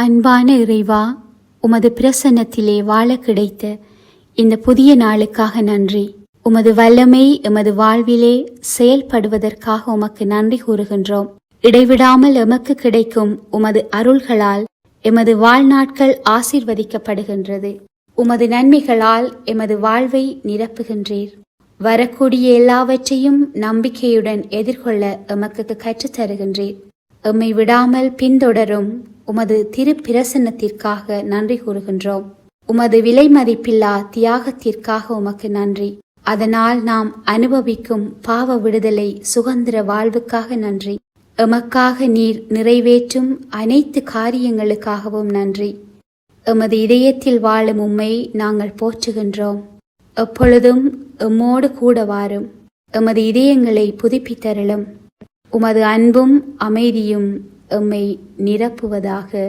அன்பான இறைவா உமது பிரசன்னத்திலே வாழ கிடைத்த இந்த புதிய நாளுக்காக நன்றி. உமது வல்லமை எமது வாழ்விலே செயல்படுவதற்காக உமக்கு நன்றி கூறுகின்றோம். இடைவிடாமல் எமக்கு கிடைக்கும் உமது அருள்களால் எமது வாழ்நாட்கள் ஆசீர்வதிக்கப்படுகின்றது. உமது நன்மைகளால் எமது வாழ்வை நிரப்புகின்றீர். வரக்கூடிய எல்லாவற்றையும் நம்பிக்கையுடன் எதிர்கொள்ள எமக்கு கற்றுத்தருகின்றீர். எம்மை விடாமல் பின்தொடரும் உமது திருப்பிரசன்னத்திற்காக நன்றி கூறுகின்றோம். உமது விலை மதிப்பில்லா தியாகத்திற்காக உமக்கு நன்றி. அதனால் நாம் அனுபவிக்கும் பாவ விடுதலை சுதந்திர வாழ்வுக்காக நன்றி. எமக்காக நீர் நிறைவேற்றும் அனைத்து காரியங்களுக்காகவும் நன்றி. எமது இதயத்தில் வாழும் உம்மை நாங்கள் போற்றுகின்றோம். எப்பொழுதும் எம்மோடு கூட வாரும். எமது இதயங்களை புதுப்பித்தரலும் உமது அன்பும் அமைதியும் எம்மை நிரப்புவதாக